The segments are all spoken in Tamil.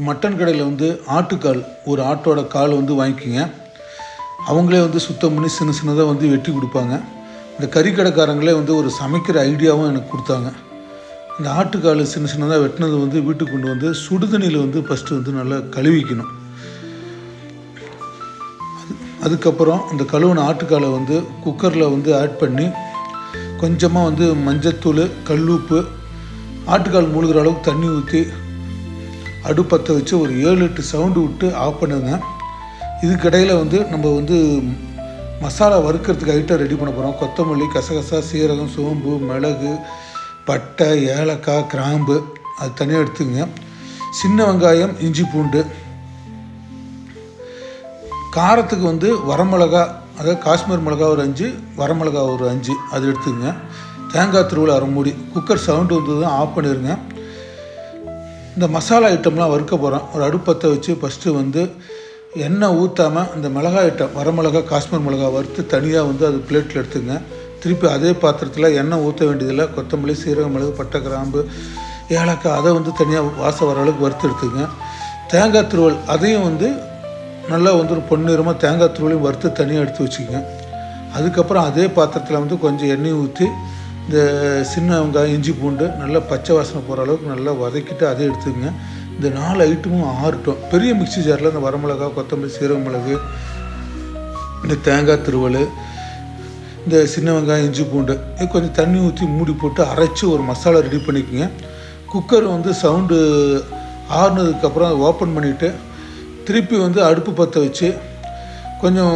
மட்டன் கடையில் வந்து ஆட்டுக்கால் ஒரு ஆட்டோட கால் வந்து வாங்கிக்கோங்க. அவங்களே வந்து சுத்தம் பண்ணி சின்ன சின்னதாக வந்து வெட்டி கொடுப்பாங்க. இந்த கறிக்கடைக்காரங்களே வந்து ஒரு சமைக்கிற ஐடியாவும் எனக்கு கொடுத்தாங்க. இந்த ஆட்டுக்கால் சின்ன சின்னதாக வெட்டினது வந்து வீட்டுக்கு கொண்டு வந்து சுடுதண்ணியில் வந்து ஃபஸ்ட்டு வந்து நல்லா கழுவிக்கணும். அது- அதுக்கப்புறம் அந்த கழுவின ஆட்டுக்காலை வந்து குக்கரில் வந்து ஆட் பண்ணி கொஞ்சமாக வந்து மஞ்சத்தூள் கல்லுப்பு ஆட்டுக்கால் மூழ்கிற அளவுக்கு தண்ணி ஊற்றி அடுப்பத்தை வச்சு ஒரு ஏழு எட்டு சவுண்டு விட்டு ஆஃப் பண்ணுங்க. இதுக்கிடையில் வந்து நம்ம வந்து மசாலா வறுக்கிறதுக்கு ஐட்டம் ரெடி பண்ண போகிறோம் கொத்தமல்லி கசகசா சீரகம் சோம்பு மிளகு பட்டை ஏலக்காய் கிராம்பு அது தனியாக எடுத்துங்க சின்ன வெங்காயம் இஞ்சி பூண்டு. காரத்துக்கு வந்து வரமிளகா அதாவது காஷ்மீர் மிளகா ஒரு அஞ்சு வரமிளகா ஒரு அஞ்சு அது எடுத்துங்க தேங்காய் திருவிழா அரை மூடி. குக்கர் சவுண்டு வந்ததும் ஆஃப் பண்ணிடுங்க இந்த மசாலா ஐட்டம்லாம் வறுக்க போகிறோம் ஒரு அடுப்பத்தை வச்சு ஃபஸ்ட்டு வந்து எண்ணெய் ஊற்றாமல் இந்த மிளகாய் ஐட்டம் வரமிளகா காஷ்மீர் மிளகா வறுத்து தனியாக வந்து அது பிளேட்டில் எடுத்துங்க. திருப்பி அதே பாத்திரத்தில் எண்ணெய் ஊற்ற வேண்டியதில்லை. கொத்தமல்லி சீரக மிளகு பட்டை கிராம்பு ஏலக்காய் அதை வந்து தனியாக வாசம் வர அளவுக்கு வறுத்து எடுத்துங்க. தேங்காய் துருவல் அதையும் வந்து நல்லா வந்து ஒரு பொன்னிறமாக தேங்காய் துருவலையும் வறுத்து தனியாக எடுத்து வச்சுக்கோங்க. அதுக்கப்புறம் அதே பாத்திரத்தில் வந்து கொஞ்சம் எண்ணெய் ஊற்றி இந்த சின்ன வெங்காயம் இஞ்சி பூண்டு நல்லா பச்சை வாசனை போகிற அளவுக்கு நல்லா வதக்கிட்டு அதை எடுத்துக்கங்க. இந்த நாலு ஐட்டமும் ஆறட்டும். பெரிய மிக்ஸி ஜாரில் இந்த வரமிளகா கொத்தமல்லி சீரக மிளகு இந்த தேங்காய் திருவல் இந்த சின்ன வெங்காயம் இஞ்சி பூண்டு கொஞ்சம் தண்ணி ஊற்றி மூடி போட்டு அரைச்சி ஒரு மசாலா ரெடி பண்ணிக்கோங்க. குக்கர் வந்து சவுண்டு ஆறுனதுக்கப்புறம் அதை ஓப்பன் பண்ணிவிட்டு திருப்பி வந்து அடுப்பு பற்ற வச்சு கொஞ்சம்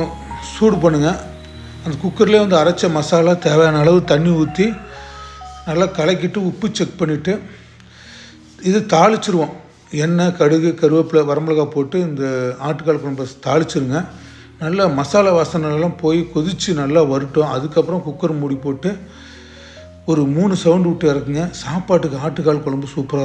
சூடு பண்ணுங்கள் அந்த குக்கர்லேயே வந்து அரைச்ச மசாலா தேவையான அளவு தண்ணி ஊற்றி நல்லா கலக்கிட்டு உப்பு செக் பண்ணிவிட்டு இது தாளிச்சிருவோம். எண்ணெய் கடுகு கருவேப்பிலை வரமிளகாய் போட்டு இந்த ஆட்டுக்கால் குழம்பு தாளிச்சிருங்க. நல்லா மசாலா வாசனைலாம் போய் கொதித்து நல்லா வரட்டும். அதுக்கப்புறம் குக்கர் மூடி போட்டு ஒரு மூணு சவுண்டு விட்டு இறக்குங்க. சாப்பாட்டுக்கு ஆட்டுக்கால் குழம்பு சூப்பராக இருக்கும்.